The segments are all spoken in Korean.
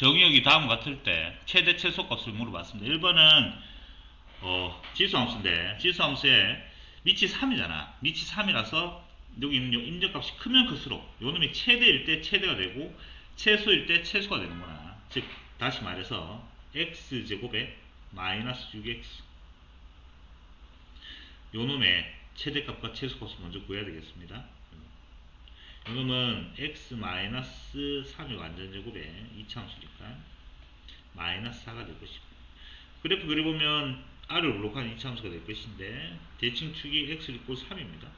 정의역이 다음과 같을 때 최대 최소 값을 물어봤습니다. 1번은 어, 지수함수인데 지수함수에 밑이 3이잖아. 밑이 3이라서 여기 있는 요 임정값이 크면 클수록 요 놈이 최대일 때 최대가 되고 최소일 때 최소가 되는구나. 즉 다시 말해서 x제곱에 마이너스 6x 요 놈의 최대값과 최소값을 먼저 구해야 되겠습니다. 요 놈은 x 마이너스 3의 완전 제곱에 이차함수니까 마이너스 4가 될 것이고 그래프 그려보면 r을 울록한 이차함수가 될 것인데 대칭 축이 x 이꼴 3입니다.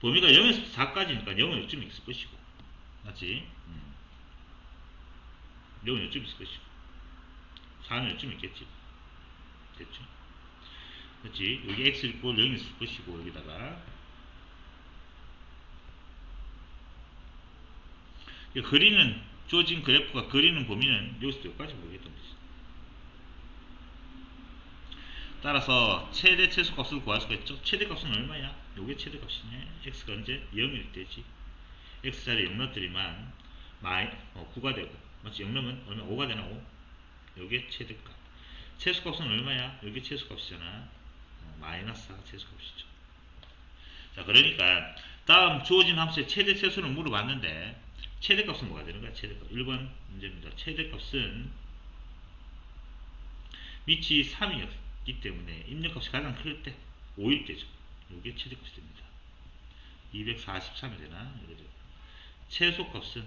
범위가 0에서 4까지니까 0은 요쯤 있을 것이고 맞지? 음. 0은 요쯤 있을 것이고 4는 요쯤 있겠지 됐죠? 그렇지? 여기 x 이꼴 0이 있을 것이고 여기다가 그리는 주어진 그래프가 그리는 범위는 여기서 여기까지 보겠다는 뜻이죠. 따라서 최대 최소값을 구할 수가 있죠. 최대값은 얼마야? 요게 최대값이네. x가 언제 0일 때지. x 자리에 0 넣더니만 마이 어, 9가 되고 맞지? 0 넣으면 얼마 5가 되나 5? 요게 최대값. 최소값은 얼마야? 요게 최소값이잖아. 어, 마이너스 4가 최소값이죠. 자 그러니까 다음 주어진 함수의 최대 최소를 물어봤는데 최대값은 뭐가 되는 거야? 최대값. 1번 문제입니다. 최대값은 밑이 3이었기 때문에 입력값이 가장 클 때 5일 때죠. 이게 최대값이 됩니다. 243이 되나? 이러죠. 최소값은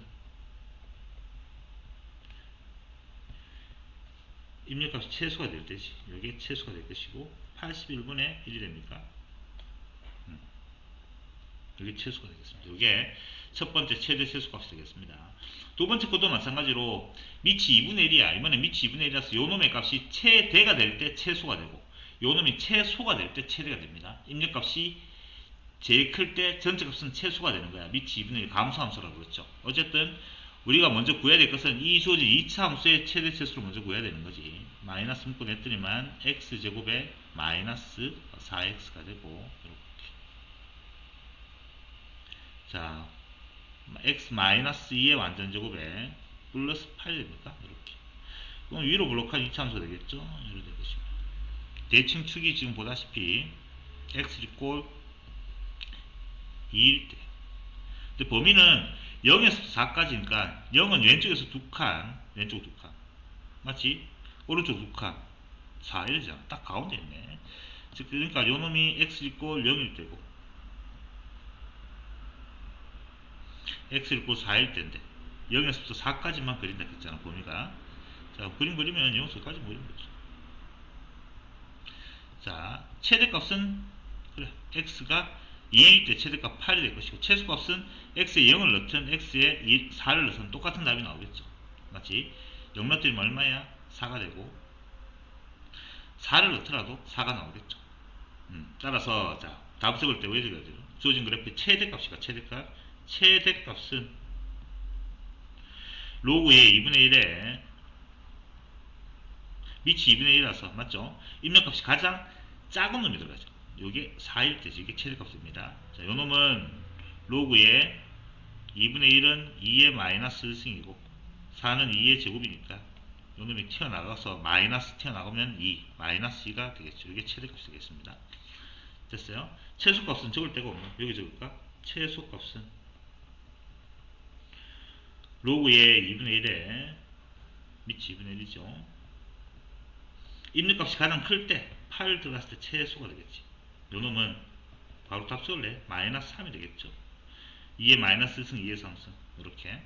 입력값이 최소가 될 때지. 이게 최소가 될 것이고 81분의 1이 됩니까? 음. 이게 최소가 되겠습니다. 이게 첫 번째 최대 최소값이 되겠습니다. 두 번째 것도 마찬가지로 밑이 2분의 1이야. 이번에 밑이 2분의 1이라서 요 놈의 값이 최대가 될 때 최소가 되고 요 놈이 최소가 될 때 최대가 됩니다. 입력값이 제일 클 때 전체 값은 최소가 되는 거야. 밑이 2분의 1 감소함수라고 그랬죠. 어쨌든 우리가 먼저 구해야 될 것은 이 주어진 2차 함수의 최대 최소를 먼저 구해야 되는 거지. 마이너스 묶고 냈더니만 x제곱에 마이너스 4x가 되고 이렇게 자 x 마이너스 2의 완전제곱에 플러스 8이 됩니까? 이렇게. 그럼 위로 블록한 이차함수가 되겠죠? 이렇게 될 것입니다. 대칭 축이 지금 보다시피 x 이꼴 2일 때. 근데 범위는 0에서 4까지니까 0은 왼쪽에서 두 칸, 왼쪽 두 칸. 맞지? 오른쪽 두 칸. 4 이러잖아. 딱 가운데 있네. 즉, 그러니까 요 놈이 x 이꼴 0일 때고 x 이꼴 4일 때인데 0에서부터 4까지만 그린다 했잖아 범위가. 자 그림 그리면 0에서까지 모이는 거죠 자 최대값은 그래 x가 2일 때 최대값 8이 될 것이고 최소값은 x에 0을 넣든 x에 4를 넣든 똑같은 답이 나오겠죠. 맞지 0 넣더니 얼마야? 4가 되고 4를 넣더라도 4가 나오겠죠. 음, 따라서 자답 적을 때 왜 적어야 돼요 주어진 그래프의 최대값이가 최대값 최대 값은 로그의 2분의 1에 밑이 2분의 1이라서 맞죠? 입력값이 가장 작은 놈이 들어가죠. 요게 4일 때지 이게 최대 값입니다. 자, 요 놈은 로그의 2분의 1은 2의 마이너스 1승이고 4는 2의 제곱이니까 요 놈이 튀어나가서 마이너스 튀어나가면 2 마이너스 2가 되겠죠. 이게 최대 값이 되겠습니다. 됐어요? 최소값은 적을 데가 없나? 여기 적을까? 최소값은 로그의 2분의 1에 밑이 2분의 1이죠. 입력값이 가장 클 때 8 들어갔을 때 최소가 되겠지. 요 놈은 바로 답 쓸래? 마이너스 3이 되겠죠. 2의 마이너스 1승 2의 3승 이렇게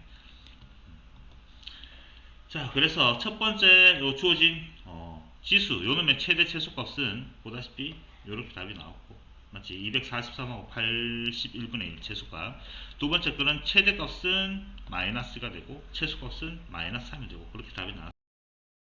자 그래서 첫 번째 요 주어진 어, 지수 요 놈의 최대 최소값은 보다시피 이렇게 답이 나왔고 맞지? 243하고 81분의 1 최소값 두 번째 거는 최대값은 마이너스가 되고 최소값은 마이너스 3이 되고 그렇게 답이 나왔습니다.